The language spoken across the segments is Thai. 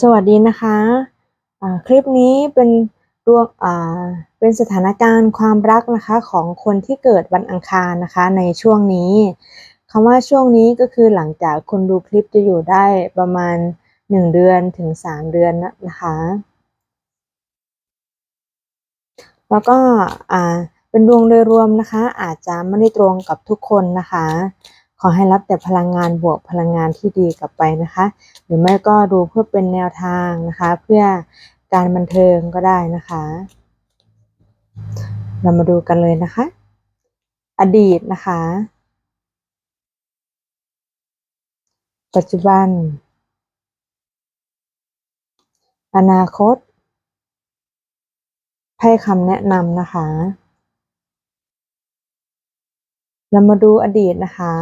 สวัสดีนะคะอ่าคลิปนี้เป็นดวงเป็นสถานการณ์ความรักนะคะของคนที่เกิดวันอังคารนะคะในช่วงนี้คำว่าช่วงนี้ก็คือหลังจากคนดูคลิปจะอยู่ได้ประมาณ 1 เดือนถึง 3 เดือนนะคะ แล้วก็เป็นดวงโดยรวมนะคะ อาจจะไม่ได้ตรงกับทุกคนนะคะ ขอให้รับแต่พลังงานบวกพลังงานที่ดีกลับไปนะคะ หรือไม่ก็ดูเพื่อเป็นแนวทางนะคะ เพื่อการบันเทิงก็ได้นะคะ เรามาดูกันเลยนะคะ อดีตนะคะ ปัจจุบัน อนาคตให้คำแนะนำนะคะ เรามาดูอดีตนะคะ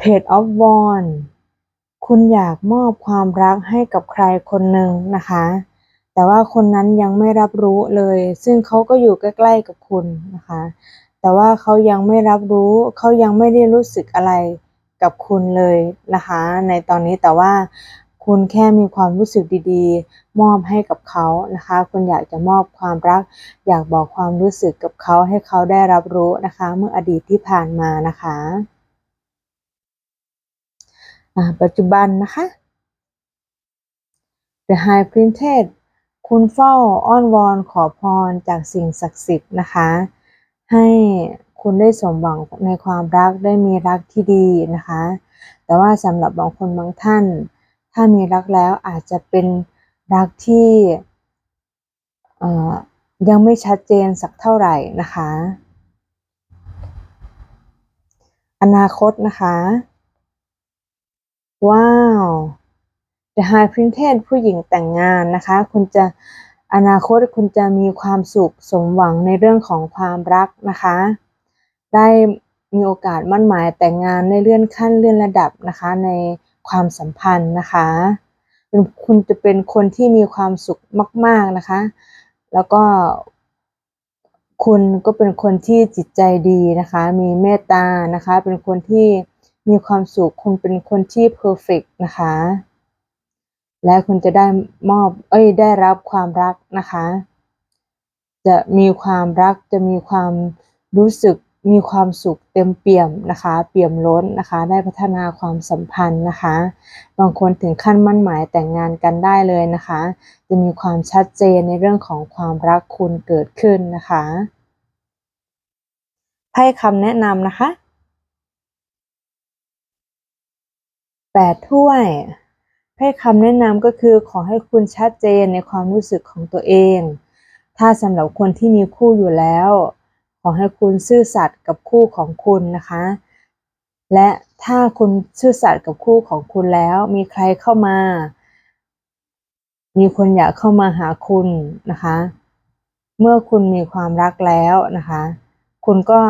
Page of Wand คุณอยากมอบความรักให้กับใครคนหนึ่งนะคะ แต่ว่าคนนั้นยังไม่รับรู้เลย ซึ่งเขาก็อยู่ใกล้ ๆ กับคุณนะคะ แต่ว่าเขายังไม่รับรู้ เขายังไม่ได้รู้สึกอะไรกับคุณเลยนะคะ ในตอนนี้แต่ว่าคุณแค่มีความรู้สึกดีๆ มอบให้กับเขานะคะ คุณอยากจะมอบความรัก อยากบอกความรู้สึกกับเขาให้เขาได้รับรู้นะคะ เมื่ออดีตที่ผ่านมานะคะ ปัจจุบันนะคะ The High Priestess คุณเฝ้าอ้อนวอนขอพรจากสิ่งศักดิ์สิทธิ์นะคะ ให้คุณได้สมหวังในความรักได้มีรักที่ดีนะคะ แต่ว่าสำหรับบางคนบางท่าน ถ้ามีรักแล้วอาจจะเป็นรักที่ยังไม่ชัดเจนสักเท่าไหร่นะคะ อนาคตนะคะ ว้าว The High Priestess ผู้หญิงแต่งงานนะคะ คุณจะอนาคตคุณจะมีความสุขสมหวังในเรื่องของความรักนะคะ ได้มีโอกาสมั่นหมายแต่งงานในเลื่อนขั้นเลื่อนระดับนะคะในความสัมพันธ์นะคะคุณจะเป็นคนที่มีความสุขมาก ๆนะคะ แล้วก็ คุณก็เป็นคนที่จิตใจดีนะคะ มีเมตตานะคะ เป็นคนที่ มีความสุขคุณเป็นคนที่เพอร์เฟกนะคะ และคุณจะได้มอบ เอ้ย ได้รับความรักนะคะ จะมีความรักจะมีความรู้สึกมีความสุขเต็มเปี่ยมนะคะ เปี่ยมล้นนะคะ ได้พัฒนาความสัมพันธ์นะคะ บางคนถึงขั้นมั่นหมายแต่งงานกันได้เลยนะคะ จะมีความชัดเจนในเรื่องของความรักคุณเกิดขึ้นนะคะให้คำแนะนำนะคะ แปดถ้วยให้คำแนะนำก็คือขอให้คุณชัดเจนในความรู้สึกของตัวเอง ถ้าสำหรับคนที่มีคู่อยู่แล้ว ขอให้คุณซื่อสัตย์กับคู่ของคุณนะคะ และถ้าคุณซื่อสัตย์กับคู่ของคุณแล้ว มีใครเข้ามา มีคนอยากเข้ามาหาคุณนะคะ เมื่อคุณมีความรักแล้วนะคะ คุณก็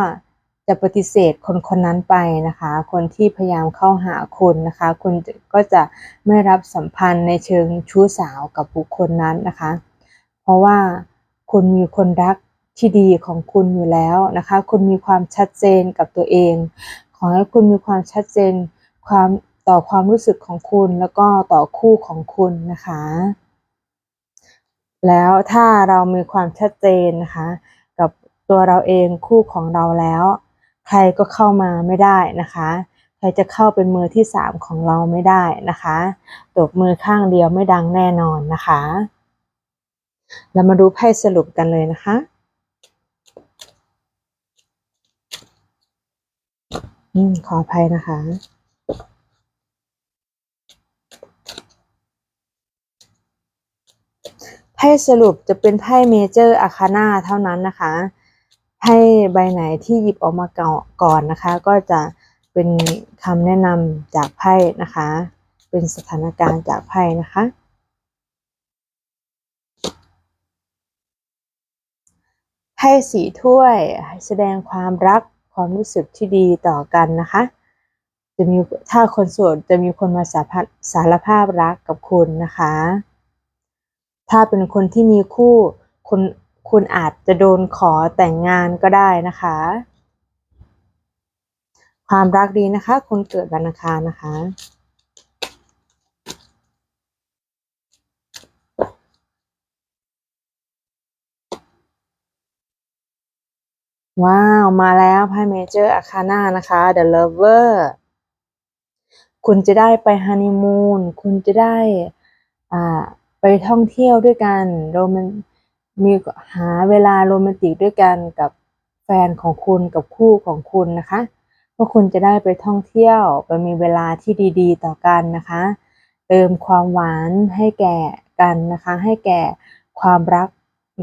จะปฏิเสธคนคนนั้นไปนะคะ คนที่พยายามเข้าหาคุณนะคะ คุณก็จะไม่รับสัมพันธ์ในเชิงชู้สาวกับบุคคลนั้นนะคะ เพราะว่าคุณมีคนรักที่ดีของคุณอยู่แล้วนะคะ คุณมีความชัดเจนกับตัวเอง ขอให้คุณมีความชัดเจนความต่อความรู้สึกของคุณแล้วก็ต่อคู่ของคุณนะคะ แล้วถ้าเรามีความชัดเจนนะคะ กับตัวเราเองคู่ของเราแล้ว ใครก็เข้ามาไม่ได้นะคะ ใครจะเข้าเป็นมือที่สามของเราไม่ได้นะคะตบมือข้างเดียวไม่ดังแน่นอนนะคะ เรามาดูไพ่สรุปกันเลยนะคะอืมขออภัยนะคะไพ่สรุปจะเป็นไพ่เมเจอร์อาคาน่าเท่านั้นนะคะ ให้ใบไหนที่หยิบออกมาก่อนนะคะ ก็จะเป็นคำแนะนำจากไพ่นะคะ เป็นสถานการณ์จากไพ่นะคะ ไพ่สีถ้วยแสดงความรักความรู้สึกที่ดีต่อกันนะคะ จะมีถ้าคนโสดจะมีคนมาสารสารภาพรักกับคุณนะคะ ถ้าเป็นคนที่มีคู่คน คุณอาจจะโดนขอแต่งงานก็ได้นะคะ ความรักดีนะคะ คนเกิดวันอังคารนะคะ ว้าว มาแล้วไพ่เมเจอร์อาคาน่านะคะ The Lover คุณจะได้ไปฮันนีมูน คุณจะได้อ่าไปท่องเที่ยวด้วยกันโรแมนติ มีหาเวลาโรแมนติกด้วยกันกับแฟนของคุณกับคู่ของคุณนะคะพวกคุณจะได้ไปท่องเที่ยวไปมีเวลาที่ดี ๆ ต่อกันนะคะ เติมความหวานให้แก่กันนะคะ ให้แก่ความรัก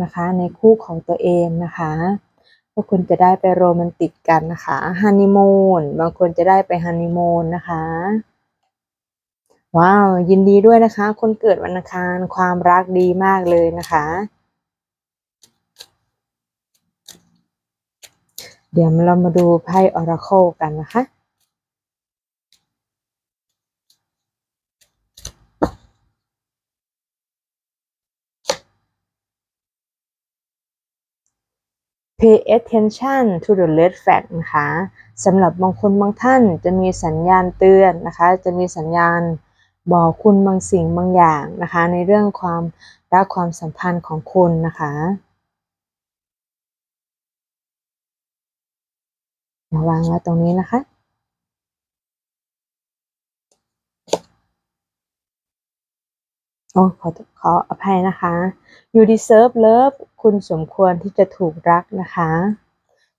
นะคะ ในคู่ของตัวเองนะคะพวกคุณจะได้ไปโรแมนติกกันนะคะฮันนีมูนบางคนจะได้ไปฮันนีมูนนะคะว้าวยินดีด้วยนะคะ คนเกิดวันอังคารความรักดีมากเลยนะคะ เดี๋ยวเรามาดูไพ่ออราโคกันนะคะ pay attention to the red flag นะคะสำหรับบางคนบางท่านจะมีสัญญาณเตือนนะคะ จะมีสัญญาณบอกคุณบางสิ่งบางอย่างนะคะ ในเรื่องความรักความสัมพันธ์ของคุณนะคะ มาวางไว้ตรงนี้นะคะ โอ้ขอขออภัยนะคะ you deserve love คุณสมควรที่จะถูกรักนะคะ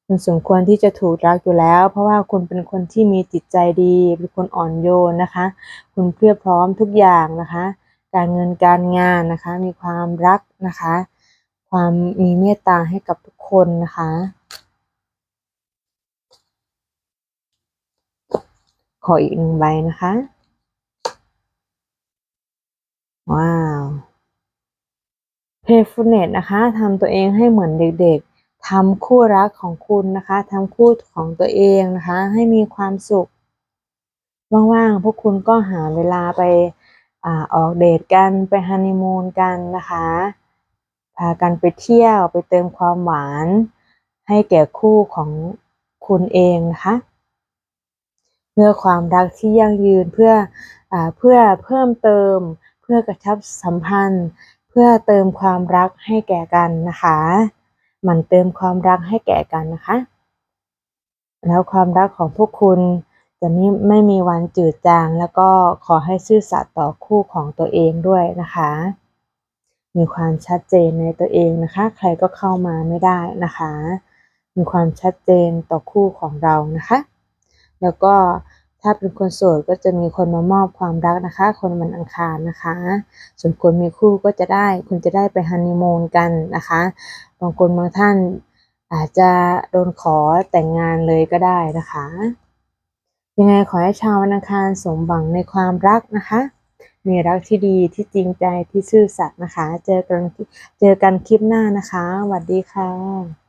คุณสมควรที่จะถูกรักอยู่แล้ว เพราะว่าคุณเป็นคนที่มีจิตใจดี เป็นคนอ่อนโยนนะคะ คุณเพียบพร้อมทุกอย่างนะคะ การเงินการงานนะคะ มีความรักนะคะ ความมีเมตตาให้กับทุกคนนะคะ ขออีกหนึ่งใบนะคะ ว้าว playfulness นะคะทำตัวเองให้เหมือนเด็กๆทำคู่รักของคุณนะคะทำคู่ของตัวเองนะคะ ให้มีความสุข ว่างๆ พวกคุณก็หาเวลาไปอาออกเดทกันไปฮันนีมูนกันนะคะ พากันไปเที่ยวไปเติมความหวาน ให้แก่คู่ของคุณเองนะคะ เพื่อความรักที่ยั่งยืนเพื่ออเพื่อเพิ่มเติม เพื่อกระชับสัมพันธ์ เพื่อเติมความรักให้แก่กันนะคะมันเติมความรักให้แก่กันนะคะ แล้วความรักของพวกคุณจะไม่ไม่มีวันจืดจาง แล้วก็ขอให้ซื่อสัตย์ต่อคู่ของตัวเองด้วยนะคะ มีความชัดเจนในตัวเองนะคะ ใครก็เข้ามาไม่ได้นะคะ มีความชัดเจนต่อคู่ของเรานะคะ แล้วก็ถ้าเป็นคนโสดก็จะมีคนมามอบความรักนะคะ คนวันอังคารนะคะ ส่วนคนมีคู่ก็จะได้คุณจะได้ไปฮันนีมูนกันนะคะ บางคนบางท่านอาจจะโดนขอแต่งงานเลยก็ได้นะคะ ยังไงขอให้ชาววันอังคารสมหวังในความรักนะคะ มีรักที่ดีที่จริงใจที่ซื่อสัตย์นะคะ เจอกันเจอกันคลิปหน้านะคะสวัสดีค่ะ